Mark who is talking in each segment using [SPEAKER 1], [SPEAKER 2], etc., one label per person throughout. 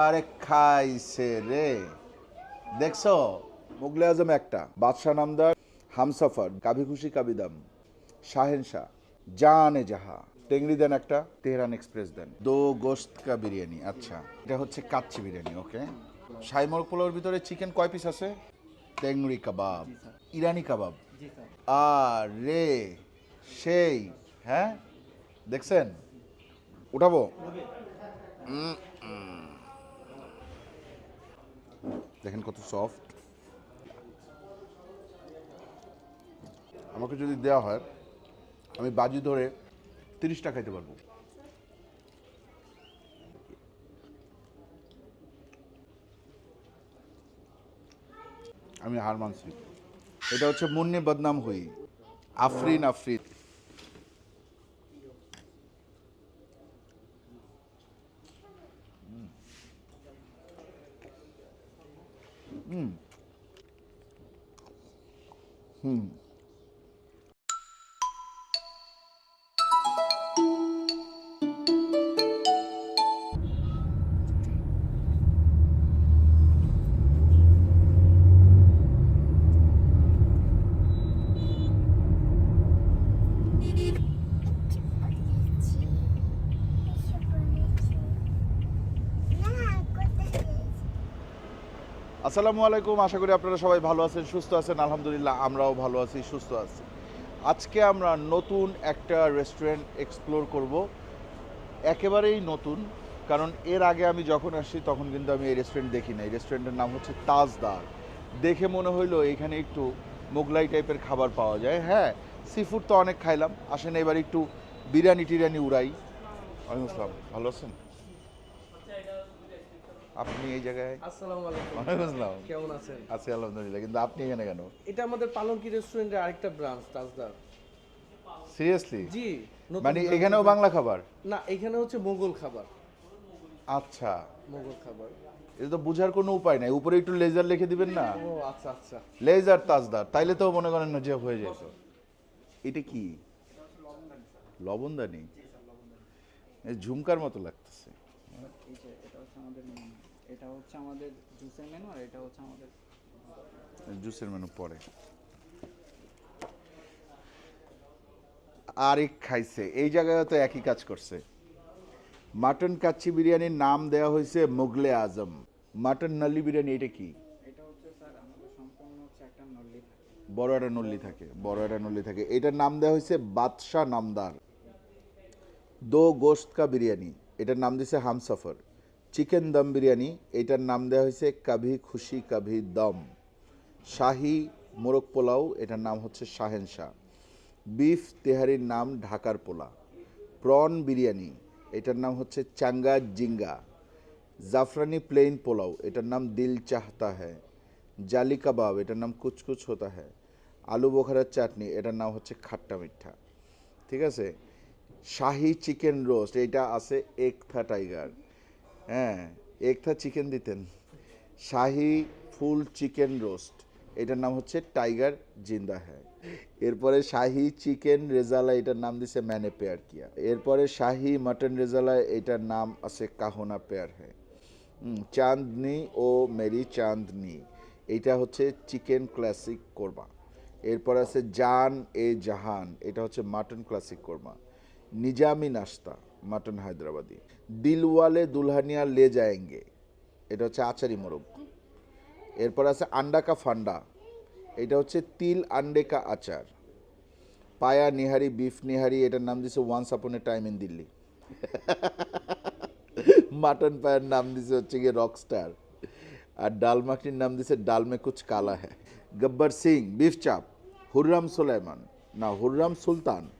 [SPEAKER 1] আরে খাইছে রে। দেখছ? মুগলে আজম একটা। বাদশাহ নামদার হামসফর কাভি খুশি কাবি দাম। শাহেন শাহ জানে জাহা টেংরি দেন একটা তেহরান এক্সপ্রেস দেন। দো গোস্ত কা বিরিয়ানি আচ্ছা। এটা হচ্ছে কাচ্চি বিরিয়ানি ওকে? সাইমর পোলাওর ভিতরে চিকেন কয় পিস আছে? টেংরি কাবাব। ইরানি কাবাব। আর রে সেই হ্যাঁ? দেখছেন? উঠাবো? উম। দেখেন কত সফট আমাকে যদি দেওয়া হয়, আমি বাজি ধরে তিরিশটা খাইতে পারব। আমি হার মানছি। এটা হচ্ছে মুন্নি বদনাম হুই। আফরিন আফরিন। Hmm. আসসালামু আলাইকুম, আশা করি আপনারা সবাই ভালো আছেন, সুস্থ আছেন। আলহামদুলিল্লাহ, আমরাও ভালো আছি, সুস্থ আছি। আজকে আমরা নতুন একটা রেস্টুরেন্ট এক্সপ্লোর করব। একেবারেই নতুন, কারণ এর আগে আমি যখন আসছি, তখন কিন্তু আমি এই রেস্টুরেন্ট দেখি না এই রেস্টুরেন্টের নাম হচ্ছে তাজদার। দেখে মনে হইল এখানে একটু মোগলাই টাইপের খাবার পাওয়া যায়। হ্যাঁ সি ফুড তো অনেক খাইলাম। আসেন এবার একটু বিরিয়ানি টিরিয়ানি উড়াই। ওয়ালাইকুম আসসালাম। ভালো আছেন? আপনি এই জায়গায়?
[SPEAKER 2] আসসালামু আলাইকুম। কেমন আছেন?
[SPEAKER 1] আছি আলহামদুলিল্লাহ। কিন্তু আপনি এখানে কেন?
[SPEAKER 2] এটা আমাদের পালঙ্কি রেস্টুরেন্টের আরেকটা ব্রাঞ্চ তাজদার।
[SPEAKER 1] সিরিয়াসলি?
[SPEAKER 2] জি
[SPEAKER 1] মানে এখানেও বাংলা খাবার?
[SPEAKER 2] না এখানে হচ্ছে মোগল খাবার।
[SPEAKER 1] আচ্ছা।
[SPEAKER 2] মোগল খাবার।
[SPEAKER 1] এটা তো বোঝার কোনো উপায় নাই। উপরে একটু লেজার লিখে দিবেন না?
[SPEAKER 2] ও আচ্ছা আচ্ছা।
[SPEAKER 1] লেজার তাজদার তাইলে তো মনে করেন না যে হয়ে যেত। এটা কি? লবণদানি? এই ঝুমকার মতো লাগতেছে।
[SPEAKER 3] এটা হচ্ছে আমাদের এটা হচ্ছে আমাদের জুসের মেনু আর এটা হচ্ছে আমাদের
[SPEAKER 1] জুসের মেনু পরে। আরেক খাইছে। এই জায়গায় তো একই কাজ করছে। মাটন কাচ্চি বিরিয়ানির নাম দেওয়া হয়েছে মুগলে আজম। মাটন নাল্লি বিরিয়ানি এটা কি? বড় একটা নল্লি থাকে বড় একটা নল্লি থাকে। এটার নাম দেওয়া হয়েছে বাদশাহ নামদার। দো গোস্ত কা বিরিয়ানি এটার নাম দিয়েছে হামসফর। চিকেন দম বিরিয়ানি এটার নাম দেওয়া হয়েছে কাভি খুশি, কাভি দম। শাহি মোরগ পোলাও, এটার নাম হচ্ছে শাহেন শাহ। বিফ তেহারির নাম ঢাকার পোলা। প্রন বিরিয়ানি, এটার নাম হচ্ছে চাঙ্গা জিঙ্গা। জাফরানি প্লেন পোলাও, এটার নাম দিল চাহতা হ্যায়। জালি কাবাব, এটার নাম কুচকুচ হতা হ্যায়। আলু বোখারার চাটনি, এটার নাম হচ্ছে খাট্টা মিঠা। ঠিক আছে? শাহি চিকেন রোস্ট এটা আছে একথা টাইগার। হ্যাঁ একথা চিকেন দিতেন। শাহি ফুল চিকেন রোস্ট এটার নাম হচ্ছে টাইগার জিন্দা হ্যায়। এরপরে শাহি চিকেন রেজালা, এটার নাম দিছে ম্যানে পেয়ার কিয়া। এরপরে শাহি মাটন রেজালা, এটার নাম আছে কাহনা পেয়ার হ্যায়। চাঁদনি ও মেরি চাঁদনি, এটা হচ্ছে চিকেন ক্লাসিক কোরমা। এরপর আছে জান এ জাহান এটা হচ্ছে মাটন ক্লাসিক কোরমা। নিজামি নাস্তা, মাটন হায়দ্রাবাদি। দিলওয়ালে দুলহানিয়া লে যায়েঙ্গে। এটা হচ্ছে আচারি মোরগ। এরপর আছে আন্ডা কা ফান্ডা। এটা হচ্ছে তিল আন্ডে কা আচার। পায়া নিহারি, বিফ নিহারি, এটার নাম দিছে once upon a time in Delhi. Mutton পায়ের নাম দিছে হচ্ছে গিয়ে রকস্টার আর ডাল মাখনির নাম দিছে ডাল মে কুচ কালা হ্যাঁ গব্বর সিং, বিফ চাপ। হুররাম সুলাইমান। না, হুররাম সুলতান।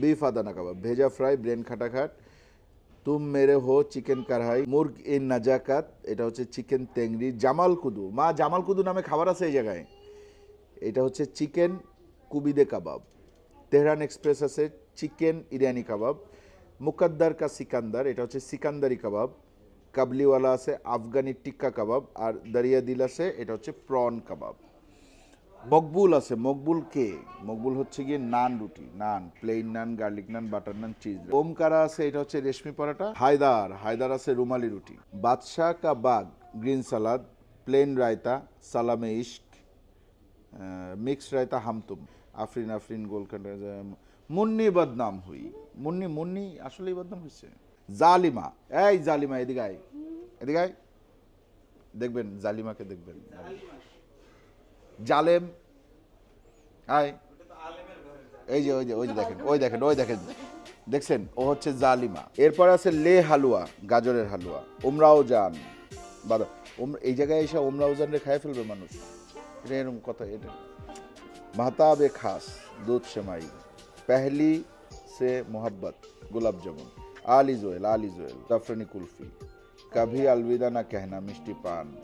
[SPEAKER 1] বিফ আদানা কাবাব ভেজা ফ্রাই, ব্রেন খাটাখাট, তুম মেরে হো চিকেন কারহাই, মুর্গ ইন নাজাকাত, এটা হচ্ছে চিকেন তেংরি জামাল কুদু মা জামাল কুদু নামে খাবার আছে এই জায়গায়। এটা হচ্ছে চিকেন কুবিদে কাবাব। তেহরান এক্সপ্রেস আছে চিকেন ইরানি কাবাব। মুকাদ্দার কা সিকান্দার, এটা হচ্ছে সিকান্দারি কাবাব। কাবলিওয়ালা আছে আফগানি টিক্কা কাবাব। আর দারিয়া দিল আছে, এটা হচ্ছে প্রন কাবাব। মকবুল আছে, মকবুল কে? মকবুল হচ্ছে গিয়ে নান রুটি, naan plain naan garlic naan butter naan cheese Omkara আছে, এটা হচ্ছে রেশমি পরাটা? হায়দার হায়দার আছে রুমালি রুটি। Badshah Ka Bagh, green salad plain raita, Salaame Ishq mix raita Hum Tum Afreen Afreen, Golconda Munni Badnaam Hui. Munni Munni, আসলেই বদনাম হয়েছে জালিমা, এই জালিমা, এদিকে এদিকে দেখবেন, জালিমাকে দেখবেন। জালেম। আয়। এই যে ওই যে ওই যে দেখেন ওই দেখেন ওই দেখেন। দেখছেন? ও হচ্ছে জালিমা। এরপর আছে লে হালুয়া গাজরের হালুয়া। ওমরাও যান। বা এই জায়গায় এসে ওমরাও জানরে খাই ফেলবে মানুষ। এটা এরম কথা এটা। মাহতাবে খাস দুধ সেমাই পেহলি সে মোহাব্বত গোলাপ জামুন। আলি জোয়েল আলি জোয়েল জাফরানি কুলফি। কাভি আলবিদানা কেহনা মিষ্টি পান।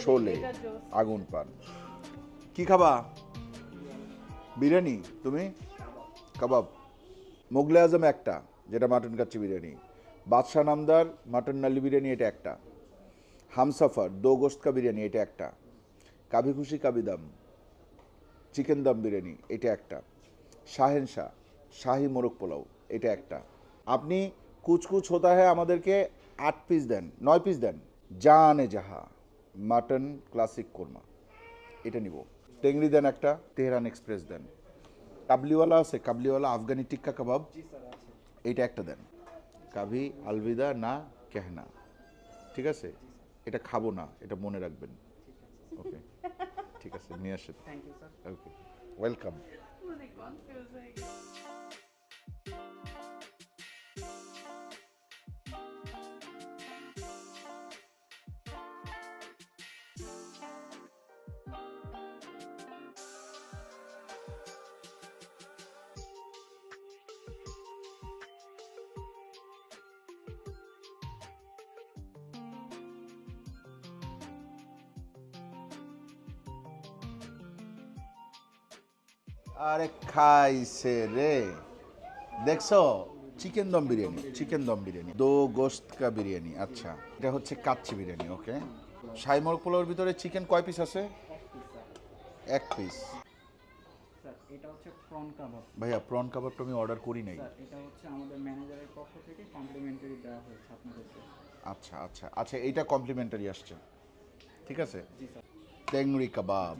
[SPEAKER 1] শোলে আগুন পান। কি খাবা? বিরিয়ানি। তুমি? কাবাব। মোগলে আজম একটা, যেটা মাটন কাচ্চি বিরিয়ানি। বাদশাহ নামদার মাটন নালি বিরিয়ানি, এটা একটা। হামসাফার, দো গোস্ত কা বিরিয়ানি, এটা একটা। কাভি খুশি, কাবি দাম। চিকেন দাম বিরিয়ানি, এটা একটা। শাহেনশাহ শাহি মোরগ পোলাও, এটা একটা। আপনি কুচকুচ হতা হ্যাঁ আমাদেরকে আট পিস দেন, নয় পিস দেন। জানে জাহা মাটন ক্লাসিক কোরমা। এটা নিব। টেংরি দেন একটা তেহরান এক্সপ্রেস দেন কাবলিওয়ালা আছে কাবলিওয়ালা আফগানি টিক্কা কাবাব এইটা একটা দেন কাভি আলবিদা না কেহনা ঠিক আছে এটা খাব না এটা মনে রাখবেন ওকে ঠিক আছে নিয়ে আসেন ওকে ওয়েলকাম আরে খাইছে রে। দেখছ? চিকেন দম বিরিয়ানি চিকেন দম বিরিয়ানি দো গোস্ত কা বিরিয়ানি আচ্ছা। এটা হচ্ছে কাচ্চি বিরিয়ানি ওকে সাইমর পোলাওর ভিতরে চিকেন কয় পিস আছে? এক পিস
[SPEAKER 3] এটা হচ্ছে প্রন কাবাব
[SPEAKER 1] ভাইয়া প্রন কাবাবটা আমি অর্ডার করি নাই।
[SPEAKER 3] এটা হচ্ছে আমাদের ম্যানেজারের পক্ষ থেকে কমপ্লিমেন্টারি দেওয়া হয়েছে আপনাদেরকে।
[SPEAKER 1] আচ্ছা আচ্ছা। আচ্ছা এইটা কমপ্লিমেন্টারি আসছে। ঠিক আছে?
[SPEAKER 3] জি স্যার
[SPEAKER 1] টেংরি কাবাব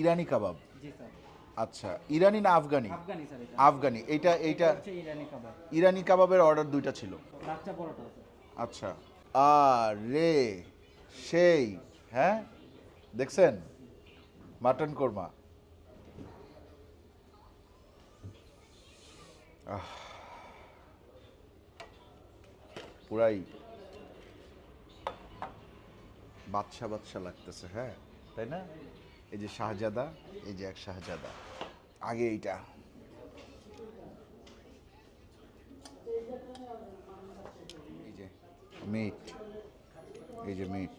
[SPEAKER 1] ইরানি কাবাব
[SPEAKER 3] জি স্যার
[SPEAKER 1] আচ্ছা ইরানি না আফগানি?
[SPEAKER 3] আফগানি স্যার এটা।
[SPEAKER 1] আফগানি এইটা এইটা
[SPEAKER 3] হচ্ছে ইরানি কাবাব।
[SPEAKER 1] ইরানি কাবাবের অর্ডার দুইটা ছিল।
[SPEAKER 3] লাচ্চা পরোটা আছে।
[SPEAKER 1] আচ্ছা। আর রে সেই হ্যাঁ? দেখছেন? মাটন কোরমা। আহ। পুরাই বাদশা বাদশা লাগতেছে হ্যাঁ? তাই না? এই যে শাহজাদা, এই যে এক শাহজাদা। আগে এইটা। এই যে মিট। এই যে মিট।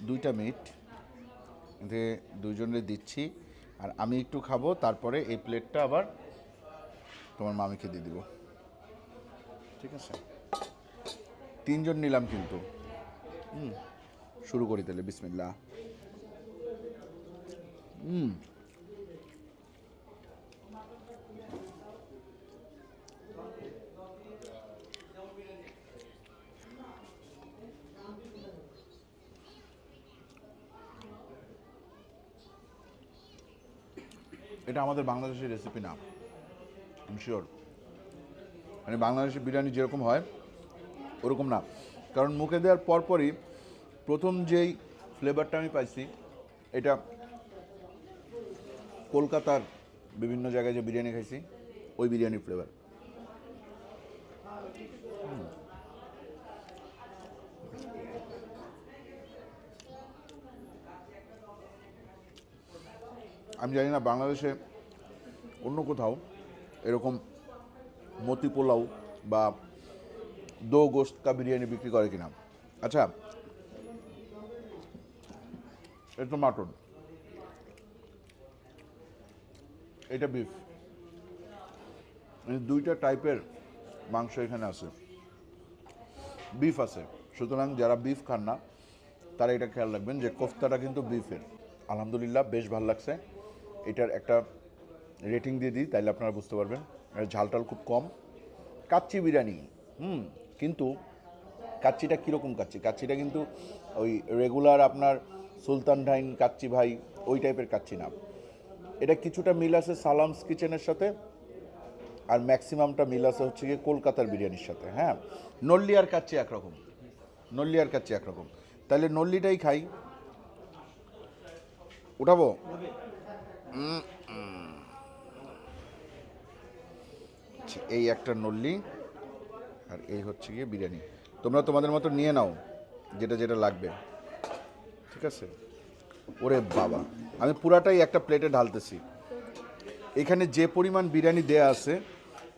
[SPEAKER 1] দুইটা মিট। দুজনে দিচ্ছি। আর আমি একটু খাব, তারপরে এই প্লেটটা আবার তোমার মামিকে দিয়ে দিব। ঠিক আছে? তিনজন নিলাম কিন্তু। হুম। শুরু করি তাহলে বিসমিল্লা হুম এটা আমাদের বাংলাদেশের রেসিপি না শিওর মানে বাংলাদেশের বিরিয়ানি যেরকম হয়, ওরকম না। কারণ মুখে দেওয়ার পরপরই প্রথম যেই ফ্লেভারটা আমি পাইছি, এটা কলকাতার বিভিন্ন জায়গায় যে বিরিয়ানি খাইছি, ওই বিরিয়ানির ফ্লেভার আমি জানি না, বাংলাদেশে অন্য কোথাও এরকম মতি পোলাও বা দো গোস্ত বিরিয়ানি বিক্রি করে কিনা। আচ্ছা এটা মাটন। এটা বিফ দুইটা টাইপের মাংস এখানে আছে। বিফ আছে। সুতরাং যারা বিফ খান না, তারা এটা খেয়াল রাখবেন যে কোফতাটা কিন্তু বিফের আলহামদুলিল্লাহ, বেশ ভালো লাগছে। এটার একটা রেটিং দিয়ে দিই, তাইলে আপনারা বুঝতে পারবেন। ঝালটাল খুব কম। কাচ্চি বিরিয়ানি, হুম, কিন্তু কাচ্চিটা কীরকম কাচ্চি? কাচ্চিটা কিন্তু ওই রেগুলার আপনার সুলতান ডাইন কাচ্চি ভাই, ওই টাইপের কাচ্চি না। এটা কিছুটা মিল আছে সালামস কিচেনের সাথে আর ম্যাক্সিমামটা মিল আছে হচ্ছে গিয়ে কলকাতার বিরিয়ানির সাথে হ্যাঁ। নল্লি আর কাচ্চি একরকম নল্লি আর কাচ্চি একরকম। তাহলে নল্লিটাই খাই। উঠাবো। আচ্ছা, এই একটা নল্লি আর এই হচ্ছে গিয়ে বিরিয়ানি। তোমরা তোমাদের মতো নিয়ে নাও যেটা যেটা লাগবে। ঠিক আছে? ওরে বাবা। আমি পুরাটাই একটা প্লেটে ঢালতেছি। এখানে যে পরিমাণ বিরিয়ানি দেয়া আছে,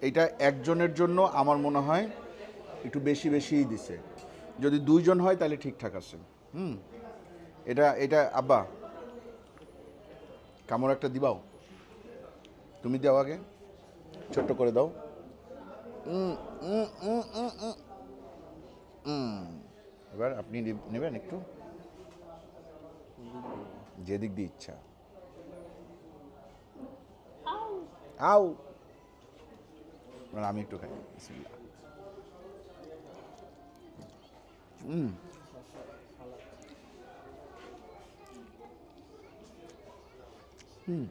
[SPEAKER 1] এটা একজনের জন্য আমার মনে হয় একটু বেশি বেশিই দিছে। যদি দুইজন হয় তাহলে ঠিকঠাক আছে। হুম? এটা এটা, আব্বা। কামড় একটা দিবাও। তুমি দাও আগে। ছোট্ট করে দাও। এবার আপনি নেবেন একটু। যেদিক দিয়ে ইচ্ছা। আউ। আমি একটু খাই বিসমিল্লাহ। হুম হুম।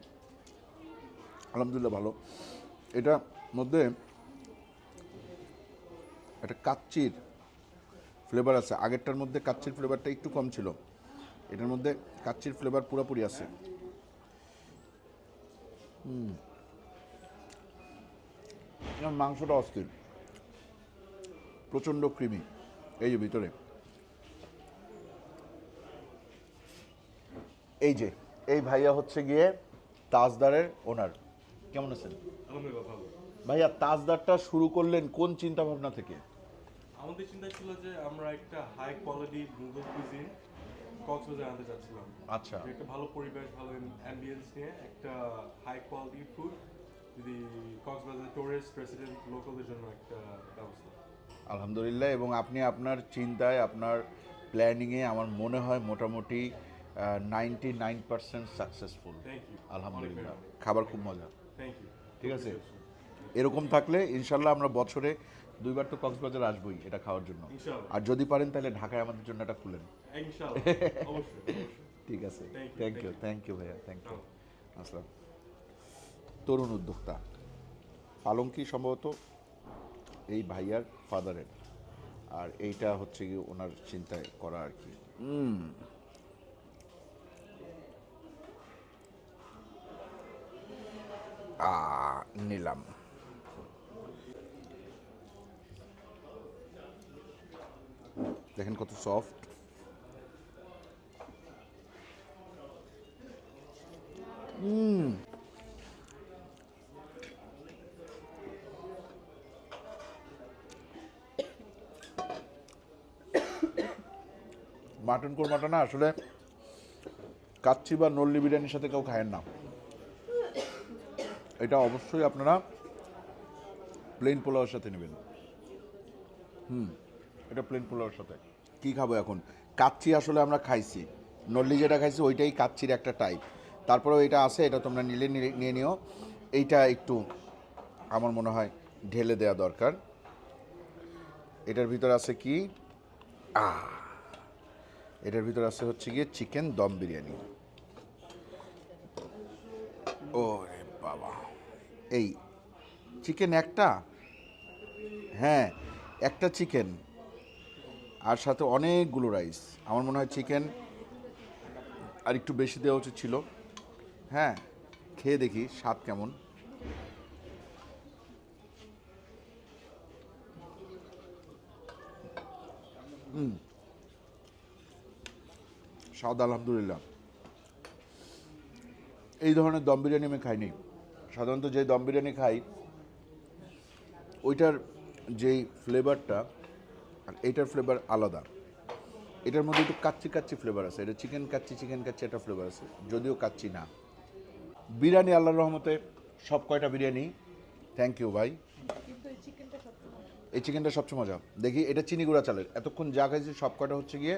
[SPEAKER 1] আলহামদুলিল্লাহ ভালো। এটা মধ্যে একটা কাচ্চির ফ্লেভার আছে। আগেরটার মধ্যে কাচ্চির ফ্লেভারটা একটু কম ছিল। এটার মধ্যে কাচ্চির ফ্লেভার পুরোপুরি আছে। হুম। মাংসটা অস্থির। প্রচণ্ড ক্রিমি এই যে ভিতরে। এই যে এই ভাইয়া হচ্ছে গিয়ে তাজদারের ওনার কেমন আছেন? ভাইয়া তাজদারটা শুরু করলেন কোন চিন্তা ভাবনা থেকে?
[SPEAKER 4] আমাদের চিন্তা ছিল যে আমরা একটা high quality Mughal cuisine Cox's Bazar আনতে চাচ্ছিলাম
[SPEAKER 1] আচ্ছা।
[SPEAKER 4] একটা ভালো পরিবেশ ভালো অ্যাম্বিয়েন্স নিয়ে একটা হাই কোয়ালিটি ফুড যদি কক্সবাজার টুরিস্ট রেসিডেন্ট লোকালদের জন্য একটা ব্যবস্থা।
[SPEAKER 1] আলহামদুলিল্লাহ এবং আপনি আপনার চিন্তায় আপনার প্ল্যানিংয়ে আমার মনে হয় মোটামুটি নাইনটি নাইন পার্সেন্ট সাকসেসফুল আলহামদুলিল্লাহ। খাবার খুব মজা
[SPEAKER 4] থ্যাংক ইউ
[SPEAKER 1] ঠিক আছে? এরকম থাকলে ইনশাল্লাহ আমরা বছরে দুইবার তো কক্সবাজার আসবোই এটা খাওয়ার জন্য। আর যদি পারেন তাহলে ঢাকায় আমাদের জন্য এটা খুলেন।
[SPEAKER 4] ইনশাআল্লাহ। অবশ্যই অবশ্যই।
[SPEAKER 1] ঠিক আছে। থ্যাংক ইউ থ্যাংক ইউ ভাইয়া থ্যাংক ইউ. আসসালাম। তরুণ উদ্যোক্তা। পালঙ্কি সম্ভবত এই ভাইয়ার ফাদারের। আর এইটা হচ্ছে কি ওনার চিন্তায় করা আর কি। নিলাম। দেখেন কত সফট মাটন কোরমাটা না, আসলে কাচ্ছি বা নল্লি বিরিয়ানির সাথে কেউ খায়েন না। এটা অবশ্যই আপনারা প্লেন পোলাওয়ের সাথে নেবেন। হুম। এটা প্লেন পোলাওয়ের সাথে। কি খাব এখন? কাচ্চি আসলে আমরা খাইছি। নল্লি যেটা খাইছি, ওইটাই কাচ্চির একটা টাইপ তারপরেও এটা আছে, এটা তোমরা নিলে নিয়ে নিও। এইটা একটু আমার মনে হয় ঢেলে দেওয়া দরকার। এটার ভিতর আছে কি? এটার ভিতর আছে হচ্ছে গিয়ে চিকেন দম বিরিয়ানি। ও বাবা। এই, চিকেন একটা? হ্যাঁ একটা চিকেন। আর সাথে অনেকগুলো রাইস। আমার মনে হয় চিকেন আর একটু বেশি দেওয়া উচিত ছিল। হ্যাঁ খেয়ে দেখি স্বাদ কেমন। হুম। স্বাদ আলহামদুলিল্লাহ। এই ধরনের দম বিরিয়ানি আমি খাইনি। সাধারণত যে দম বিরিয়ানি খাই, ওইটার যেই ফ্লেভারটা এইটার ফ্লেভার আলাদা। এটার মধ্যে একটু কাচ্চি কাচ্চি ফ্লেভার আছে। এটা চিকেন কাচ্চি চিকেন কাচ্চি একটা ফ্লেভার আছে। যদিও কাচ্চি না। বিরিয়ানি আল্লাহর রহমতে সব কয়টা বিরিয়ানি? থ্যাংক ইউ ভাই।
[SPEAKER 5] এই চিকেনটা সবচেয়ে মজা।
[SPEAKER 1] এই চিকেনটা সবচেয়ে মজা। দেখি এটা চিনি গুঁড়া চালের। এতক্ষণ যা খাইছি সব কয়টা হচ্ছে গিয়ে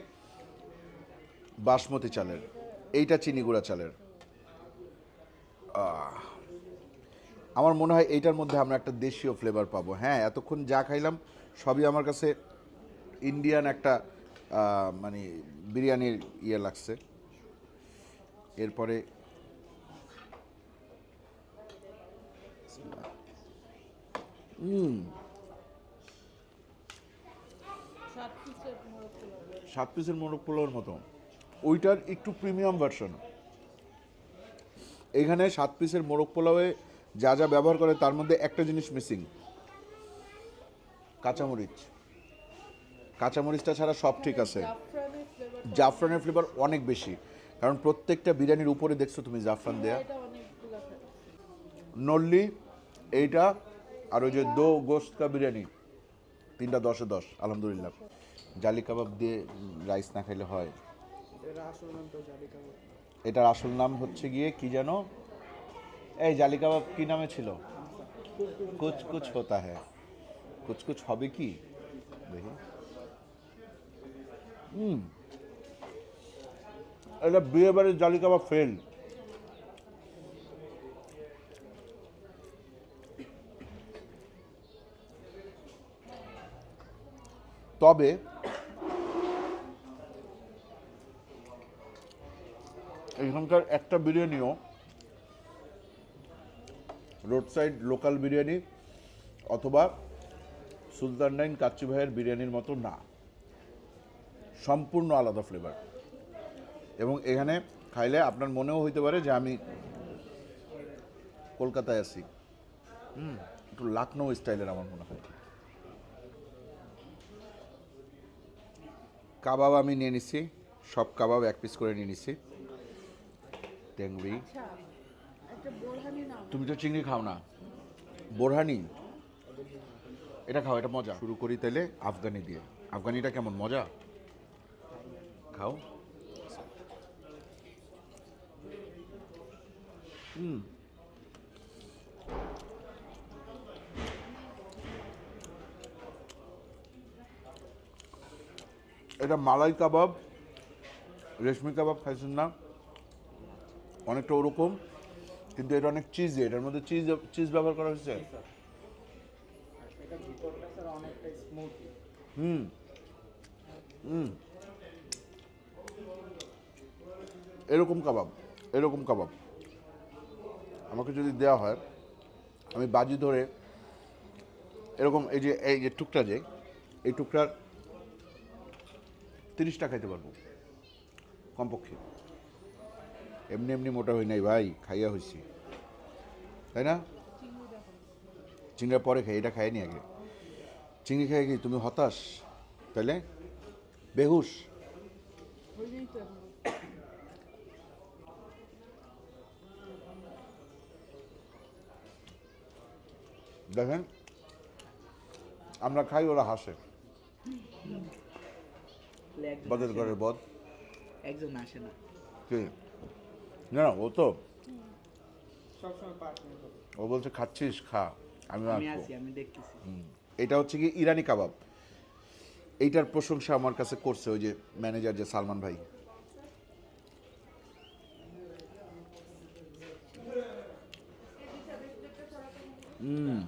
[SPEAKER 1] বাসমতি চালের। এইটা চিনি গুঁড়া চালের। আমার মনে হয় এইটার মধ্যে আমরা একটা দেশীয় ফ্লেভার পাবো। হ্যাঁ এতক্ষণ যা খাইলাম সবই আমার কাছে ইন্ডিয়ান একটা মানে বিরিয়ানির ইয়ে লাগছে। এরপরে
[SPEAKER 5] সাত পিসের মোরগ
[SPEAKER 1] পোলাওর মতো। ওইটার একটু প্রিমিয়াম ভার্সন এখানে সাত পিসের মোরগ পোলাওয়ে যা যা ব্যবহার করে তার মধ্যে একটা জিনিস মিসিং কাঁচামরিচ। কাঁচামরিচটা ছাড়া সব ঠিক আছে।
[SPEAKER 5] জাফরানের ফ্লেভার
[SPEAKER 1] অনেক বেশি। কারণ প্রত্যেকটা বিরিয়ানির উপরে দেখছ তুমি জাফরান দেয়া।
[SPEAKER 5] থাকে
[SPEAKER 1] নল্লি এইটা আর ওই যে দো গোস্ত কা বিরিয়ানি। তিনটা দশে দশ আলহামদুলিল্লাহ। জালি কাবাব দিয়ে রাইস না খাইলে হয়। এটার আসল নাম হচ্ছে গিয়ে কি যেন এই জালি কাবাব কি নামে ছিল? কুচ কুচ হতা হ্যাঁ। কুচ কুচ হবে কি? দেখি। হুম। এটা বিয়ে বাড়ির জালি কাবাব ফেল। তবে এখানকার একটা বিরিয়ানিও রোড সাইড লোকাল বিরিয়ানি অথবা সুলতান ডাইন কাচ্চি ভাইয়ের বিরিয়ানির মতো না। সম্পূর্ণ আলাদা ফ্লেভার এবং এখানে খাইলে আপনার মনেও হইতে পারে যে আমি কলকাতায় আছি। হুম একটু লাকনো স্টাইলের আমার মনে হয়। কাবাব আমি নিয়ে নিছি সব কাবাব এক পিস করে নিয়ে নিছি। ট্যাংরি।
[SPEAKER 5] আচ্ছা
[SPEAKER 1] তুমি তো চিংড়ি খাও না। বোরহানি। এটা খাও এটা মজা। শুরু করি তাইলে আফগানি দিয়ে। আফগানিটা কেমন মজা? খাও। হুম। এটা মালাই কাবাব রেশমি কাবাব খাইছেন না? অনেকটা ওরকম কিন্তু এটা অনেক চিজ এটার মধ্যে চিজ চিজ ব্যবহার করা হয়েছে? হুম। হুম। এরকম কাবাব এরকম কাবাব। আমাকে যদি দেওয়া হয়, আমি বাজি ধরে এরকম এই যে এই যে টুকরা যে, এই টুকরার তিরিশটা খাইতে পারব, কমপক্ষে। এমনি এমনি মোটা হই নাই ভাই, খাইয়া হয়েছি তাই না? চিংড়া পরে খাই, এটা খাইনি আগে। চিংড়ি খাই কি তুমি হতাশ? তাহলে বেহুশ
[SPEAKER 5] ওই জন্যই তো এখন
[SPEAKER 1] দেখেন আমরা খাই ওরা হাসে। বদের ঘরের বদ।
[SPEAKER 3] একজন আসে না।
[SPEAKER 1] কি? না না ও তো। ও বলছে খাচ্ছিস খা আমি
[SPEAKER 3] আমি আছি আমি দেখতেছি।
[SPEAKER 1] এটা হচ্ছে কি ইরানি কাবাব। এইটার প্রশংসা আমার কাছে করছে ওই যে ম্যানেজার যে সালমান ভাই। হুম।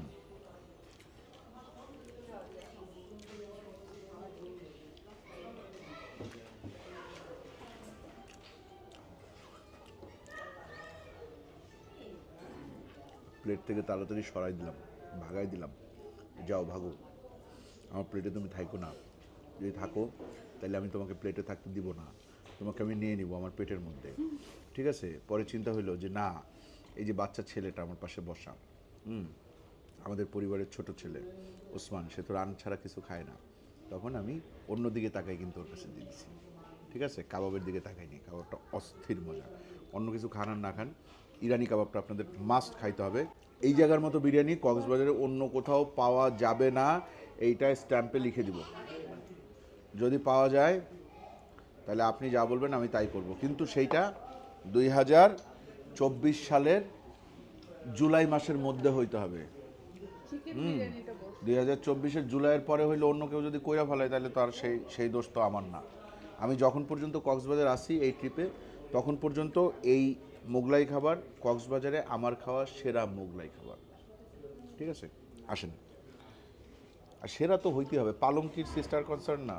[SPEAKER 1] প্লেট থেকে তাড়াতাড়ি সরাই দিলাম, ভাগাই দিলাম। যাও, ভাগো। আমার প্লেটে তুমি থাকো না। যদি থাকো, তাহলে আমি তোমাকে প্লেটে থাকতে দিব না। তোমাকে আমি নিয়ে নিব আমার পেটের মধ্যে। ঠিক আছে? পরে চিন্তা হইল যে, না, এই যে বাচ্চা ছেলেটা আমার পাশে বসা, হুম, আমাদের পরিবারের ছোট ছেলে, ওসমান, সে তো রান ছাড়া কিছু খায় না। তখন আমি অন্য দিকে তাকাই কিন্তু ওর কাছে দিয়ে ঠিক আছে? কাবাবের দিকে তাকাইনি। কাবাবটা অস্থির মজা। অন্য কিছু খান আর না খান ইরানি কাবাবটা আপনাদের মাস্ট খাইতে হবে। এই জায়গার মতো বিরিয়ানি কক্সবাজারে অন্য কোথাও পাওয়া যাবে না এইটা স্ট্যাম্পে লিখে দিব। যদি পাওয়া যায় তাহলে আপনি যা বলবেন আমি তাই করব। কিন্তু সেইটা দুই হাজার চব্বিশ সালের জুলাই মাসের মধ্যে হইতে হবে।
[SPEAKER 5] বস
[SPEAKER 1] দুই হাজার চব্বিশের জুলাইয়ের পরে হইলে অন্য কেউ যদি কইরা ফেলায় তাহলে তো আর সেই সেই দোষ তো আমার না। আমি যখন পর্যন্ত কক্সবাজার আসি এই ট্রিপে তখন পর্যন্ত এই মোগলাই খাবার কক্সবাজারে আমার খাওয়া সেরা মোগলাই খাবার। ঠিক আছে? আসেন। আর সেরা তো হইতে হবে। পালঙ্কির সিস্টার কনসার্ন না।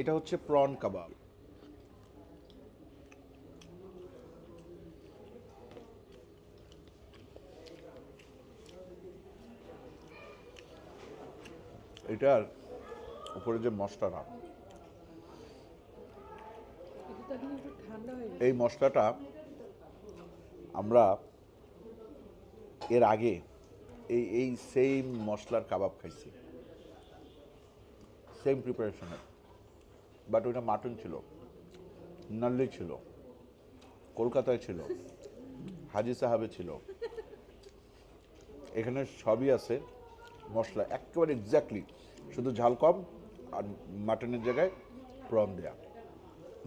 [SPEAKER 1] এটা হচ্ছে প্রন কাবাব এটার উপরে যে মশলাটা এই মশলাটা আমরা এর আগে এই এই সেম মশলার কাবাব খাইছি। সেম প্রিপারেশনে বাট ওইটা মাটন ছিল, নাল্লি ছিল, কলকাতায় ছিল, হাজি সাহাবে ছিল। এখানে সবই আছে মশলা, একেবারে এক্স্যাক্টলি শুধু ঝাল কম আর মাটনের জায়গায় প্রন দেয়া।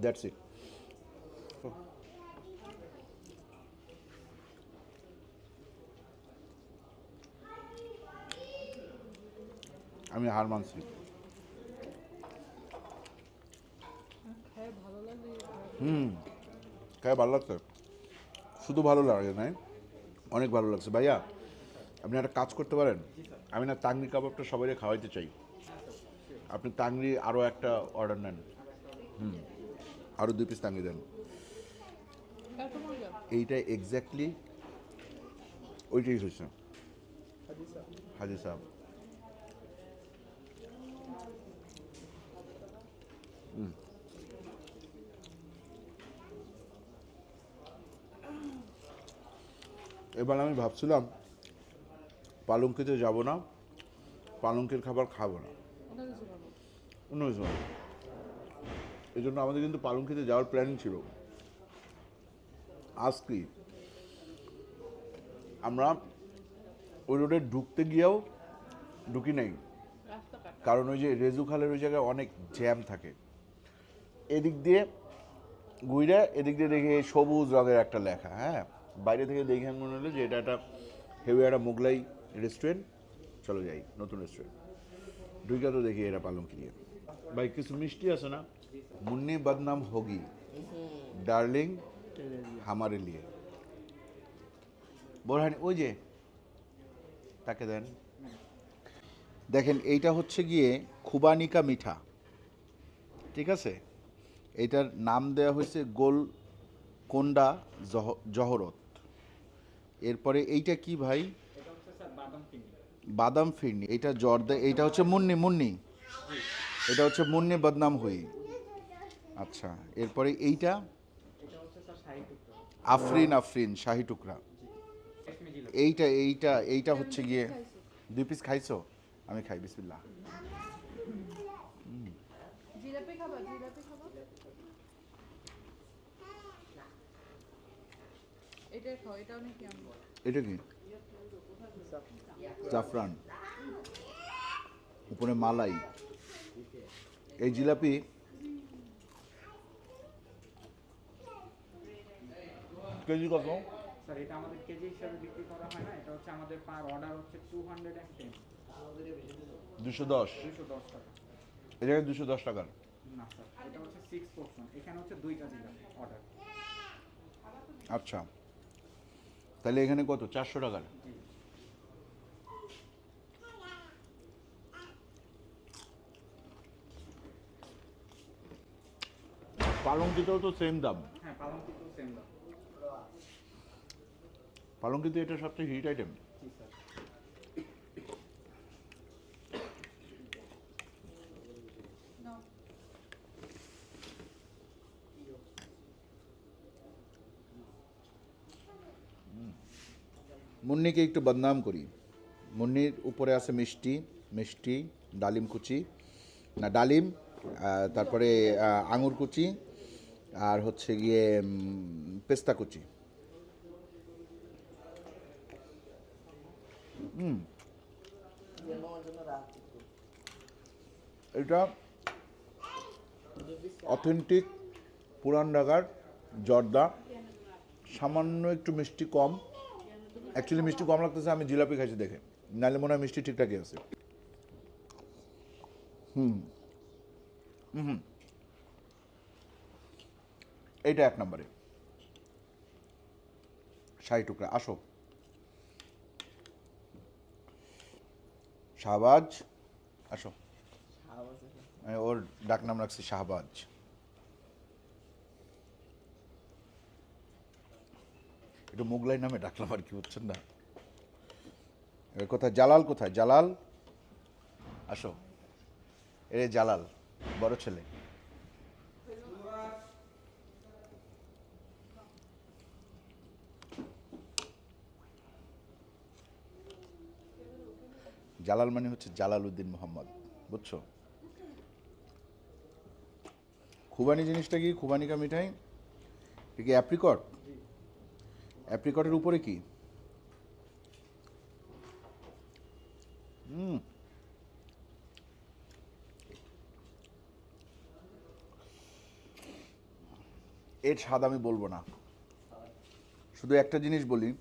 [SPEAKER 1] দ্যাটস ইট আমি হার মানছি। হুম খাই ভালো লাগছে। শুধু ভালো লাগে নাই অনেক ভালো লাগছে। ভাইয়া আপনি একটা কাজ করতে পারেন? আমি না তাংরি কাবাবটা সবাই খাওয়াইতে চাই। আপনি তাংরি আরও একটা অর্ডার নেন। হুম আরও দুই পিস তাংরি দেন এইটা এক্স্যাক্টলি ওইটাই হয়েছে হাজি সাহেব। এবার আমি ভাবছিলাম পালঙ্কিতে যাব না পালঙ্কের খাবার খাব না।
[SPEAKER 5] অন্য কিছু।
[SPEAKER 1] এই জন্য আমাদের কিন্তু পালঙ্কিতে যাওয়ার প্ল্যানিং ছিল। আজকে আমরা ওই রোডে ঢুকতে গিয়েও ঢুকি নাই। কারণ ওই যে রেজু খালের ওই জায়গায় অনেক জ্যাম থাকে। এদিক দিয়ে ঘুরে, এদিক দিয়ে দেখি সবুজ রঙের একটা লেখা হ্যাঁ? বাইরে থেকে দেখে মনে হলো যে এটা একটা হেভি একটা মোগলাই রেস্টুরেন্ট চলো যাই, নতুন রেস্টুরেন্ট ঢুকে তো দেখি এটা পালঙ্কি দিয়ে ভাই, কিছু মিষ্টি আছে না? মুন্নি বদনাম হোগি। ডার্লিং হামারে লিয়ে বোরহানি, ওই যে, তাকে দেন। দেখেন, এইটা হচ্ছে গিয়ে খুবানিকা মিঠা। ঠিক আছে? এইটার নাম দেওয়া হয়েছে গোল কোন্ডা জহ- জহরত। এরপরে এইটা কি ভাই?
[SPEAKER 3] এটা বাদাম
[SPEAKER 1] ফিরনি। এটা জর্দা, এইটা হচ্ছে মুন্নি মুন্নি। এটা হচ্ছে মুন্নি বদনাম হই। আচ্ছা এরপরে এইটা?
[SPEAKER 3] এটা
[SPEAKER 1] আফরিন আফরিন, শাহি টুকরা। এইটা এইটা এইটা হচ্ছে গিয়ে দুই পিস খাইছো? আমি খাই, বিসমিল্লাহ।
[SPEAKER 5] খাও এটা অনেক
[SPEAKER 1] এটা কি? জাফরান। উপরে মালাই। এই জিলাপি কেজি কত?
[SPEAKER 3] স্যার এটা আমাদের কেজি হিসাবে বিক্রি করা হয় না এটা হচ্ছে আমাদের পার অর্ডার হচ্ছে টু হান্ড্রেড অ্যান্ড টেন
[SPEAKER 1] দুশো দশ।
[SPEAKER 3] দুশো দশ টাকা।
[SPEAKER 1] জায়গায় দুশো দশ টাকার
[SPEAKER 3] না স্যার এটা হচ্ছে সিক্স পোর্শন এখানে হচ্ছে দুইটা জিলাপি অর্ডার
[SPEAKER 1] আচ্ছা। তাহলে এখানে কত? চারশো টাকার
[SPEAKER 3] জি
[SPEAKER 1] পালঙ্কিতেও তো সেম দাম।
[SPEAKER 3] হ্যাঁ পালং সেম দাম।
[SPEAKER 1] পালঙ্কিতে এটা সবচেয়ে হিট আইটেম
[SPEAKER 3] জি স্যার
[SPEAKER 1] মুন্নিকে একটু বদনাম করি। মুন্নির উপরে আছে মিষ্টি মিষ্টি, ডালিম কুচি। না, ডালিম তারপরে আঙুর কুচি, আর হচ্ছে গিয়ে পেস্তা কুচি। এটা অথেন্টিক পুরান ঢাকার জর্দা। সামান্য একটু মিষ্টি কম। অ্যাকচুয়ালি মিষ্টি কম লাগতেছে আমি জিলাপি খাইছি দেখে নাহলে মনে হয় মিষ্টি ঠিকঠাকই আছে। হুম। হুম এইটা এক নম্বরে। শাহি টুকরা আসো। শাহবাজ আসো। ওর ডাক নাম রাখছি শাহবাজ। একটু মোগলাই নামে ডাকলাম আর কি, বুঝছেন না? কোথায়? জালাল কোথায়? জালাল? আসো। এ জালাল, বড় ছেলে। জালাল মানে হচ্ছে জালাল উদ্দিন মোহাম্মদ, বুঝছ? খুবানি জিনিসটা কি? খুবানি কা মিঠাই? এটা কি অ্যাপ্রিকট? অ্যাপ্রিকটের উপরে কি? হুম। এর স্বাদ আমি বলব না। শুধু একটা জিনিস বলি।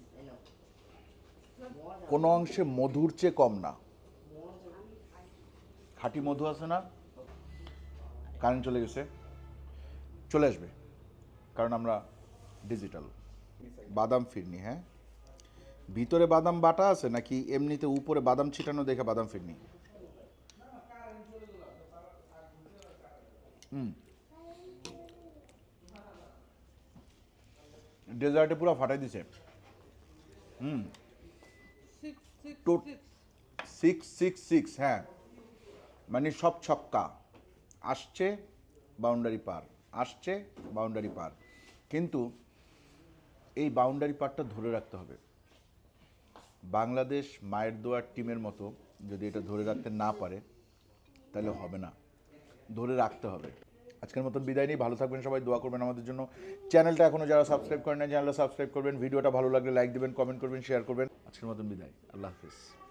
[SPEAKER 1] কোনো অংশে মধুর চেয়ে কম না। খাঁটি মধু আছে না? কারেন্ট চলে গেছে। চলে আসবে। কারণ আমরা ডিজিটাল। বাদাম ফিরনি হ্যাঁ? ভিতরে বাদাম বাটা আছে নাকি এমনিতে উপরে বাদাম ছিটানো দেখে বাদাম ফিরনি? হুম। ডেজার্টে পুরো ফাটাই দিছে। হুম।
[SPEAKER 5] সিক্স সিক্স
[SPEAKER 1] সিক্স হ্যাঁ। মানে সব ছক্কা। আসছে বাউন্ডারি পার। আসছে বাউন্ডারি পার। কিন্তু এই বাউন্ডারি পার্টটা ধরে রাখতে হবে। বাংলাদেশ মায়ের দোয়ার টিমের মতো যদি এটা ধরে রাখতে না পারে, তাহলে হবে না। ধরে রাখতে হবে। আজকের মতন বিদায় নিই। ভালো থাকবেন সবাই, দোয়া করবেন আমাদের জন্য। চ্যানেলটা এখনও যারা সাবস্ক্রাইব করেন না চ্যানেলটা সাবস্ক্রাইব করবেন। ভিডিওটা ভালো লাগলে লাইক দিবেন কমেন্ট করবেন শেয়ার করবেন। আজকের মতন বিদায়। আল্লাহ হাফিজ।